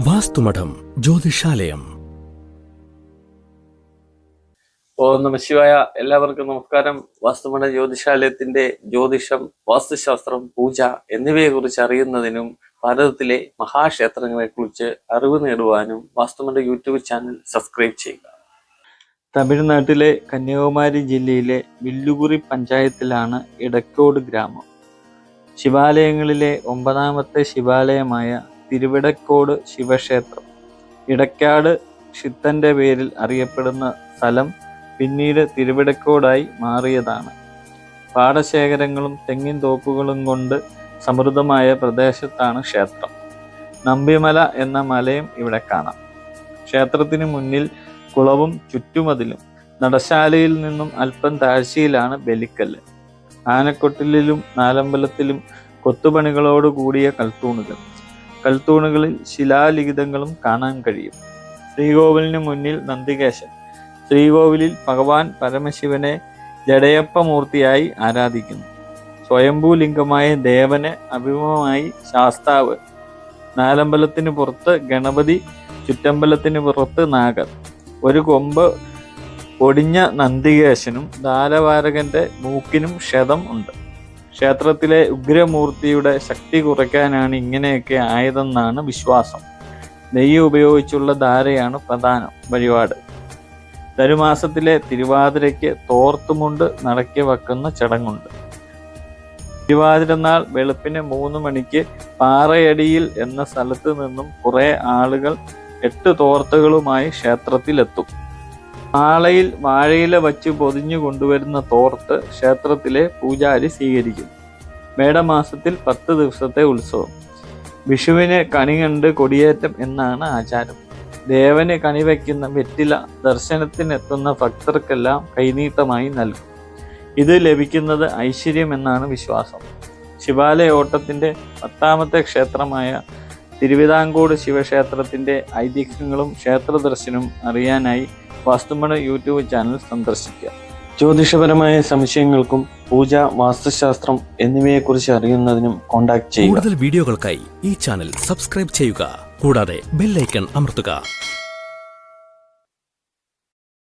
വാസ്തുമഠം ജ്യോതിഷാലയം. ഓ നമ ശിവായ. എല്ലാവർക്കും നമസ്കാരം. വാസ്തുമഠ ജ്യോതിഷാലയത്തിന്റെ ജ്യോതിഷം വാസ്തുശാസ്ത്രം പൂജ എന്നിവയെ കുറിച്ച് അറിയുന്നതിനും ഭാരതത്തിലെ മഹാക്ഷേത്രങ്ങളെ കുറിച്ച് അറിവ് നേടുവാനും വാസ്തുമഠ യൂട്യൂബ് ചാനൽ സബ്സ്ക്രൈബ് ചെയ്യുക. തമിഴ്നാട്ടിലെ കന്യാകുമാരി ജില്ലയിലെ വില്ലുകുറി പഞ്ചായത്തിലാണ് ഇടക്കോട് ഗ്രാമം. ശിവാലയങ്ങളിലെ ഒമ്പതാമത്തെ ശിവാലയമായ തിരുവിടക്കോട് ശിവക്ഷേത്രം. ഇടക്കാട് ഷിത്തന്റെ പേരിൽ അറിയപ്പെടുന്ന സ്ഥലം പിന്നീട് തിരുവിടക്കോടായി മാറിയതാണ്. പാടശേഖരങ്ങളും തെങ്ങിൻ തോപ്പുകളും കൊണ്ട് സമൃദ്ധമായ പ്രദേശത്താണ് ക്ഷേത്രം. നമ്പിമല എന്ന മലയും ഇവിടെ കാണാം. ക്ഷേത്രത്തിന് മുന്നിൽ കുളവും ചുറ്റുമതിലും നടശാലയിൽ നിന്നും അല്പം താഴ്ചയിലാണ് ബലിക്കല്ല്. ആനക്കൊട്ടിലും നാലമ്പലത്തിലും കൊത്തുപണികളോട് കൂടിയ കൽത്തൂണുകൾ. കൽത്തൂണുകളിൽ ശിലാലിഖിതങ്ങളും കാണാൻ കഴിയും. ശ്രീകോവിലിന് മുന്നിൽ നന്ദികേശൻ. ശ്രീകോവിലിൽ ഭഗവാൻ പരമശിവനെ ജഡയപ്പമൂർത്തിയായി ആരാധിക്കുന്നു. സ്വയംഭൂലിംഗമായ ദേവന് അഭിമുഖമായി ശാസ്താവ്. നാലമ്പലത്തിന് പുറത്ത് ഗണപതി ചുറ്റമ്പലത്തിന് പുറത്ത് നാഗർ. ഒരു കൊമ്പ് ഒടിഞ്ഞ നന്ദികേശനും ദാലവാരകന്റെ മൂക്കിനും ക്ഷതം ഉണ്ട്. ക്ഷേത്രത്തിലെ ഉഗ്രമൂർത്തിയുടെ ശക്തി കുറയ്ക്കാനാണ് ഇങ്ങനെയൊക്കെ ആയതെന്നാണ് വിശ്വാസം. നെയ്യ് ഉപയോഗിച്ചുള്ള ധാരയാണ് പ്രധാനം വഴിപാട്. ധനുമാസത്തിലെ തിരുവാതിരയ്ക്ക് തോർത്തുമുണ്ട് നടക്കി വെക്കുന്ന ചടങ്ങുണ്ട്. തിരുവാതിരനാൾ വെളുപ്പിന് മൂന്ന് മണിക്ക് പാറയടിയിൽ എന്ന സ്ഥലത്ത് നിന്നും കുറേ ആളുകൾ എട്ട് തോർത്തുകളുമായി ക്ഷേത്രത്തിലെത്തും. നാളയിൽ വാഴയില വച്ച് പൊതിഞ്ഞു കൊണ്ടുവരുന്ന തോർത്ത് ക്ഷേത്രത്തിലെ പൂജാരി സ്വീകരിക്കും. മേടമാസത്തിൽ പത്ത് ദിവസത്തെ ഉത്സവം. വിഷുവിനെ കണി കണ്ട് കൊടിയേറ്റം എന്നാണ് ആചാരം. ദേവന് കണിവയ്ക്കുന്ന വെറ്റില ദർശനത്തിനെത്തുന്ന ഭക്തർക്കെല്ലാം കൈനീട്ടമായി നൽകും. ഇത് ലഭിക്കുന്നത് ഐശ്വര്യം എന്നാണ് വിശ്വാസം. ശിവാലയ ഓട്ടത്തിന്റെ പത്താമത്തെ ക്ഷേത്രമായ തിരുവിതാംകൂട് ശിവക്ഷേത്രത്തിന്റെ ഐതിഹ്യങ്ങളും ക്ഷേത്ര ദർശനവും അറിയാനായി വാസ്തുമണ യൂട്യൂബ് ചാനൽ സന്ദർശിക്കുക. ജ്യോതിഷപരമായ സംശയങ്ങൾക്കും പൂജ വാസ്തുശാസ്ത്രം എന്നിവയെക്കുറിച്ച് അറിയുന്നതിനും കോൺടാക്ട് ചെയ്യുക. കൂടുതൽ വീഡിയോകൾക്കായി ഈ ചാനൽ സബ്സ്ക്രൈബ് ചെയ്യുക. കൂടാതെ ബെല്ലൈക്കൺ അമർത്തുക.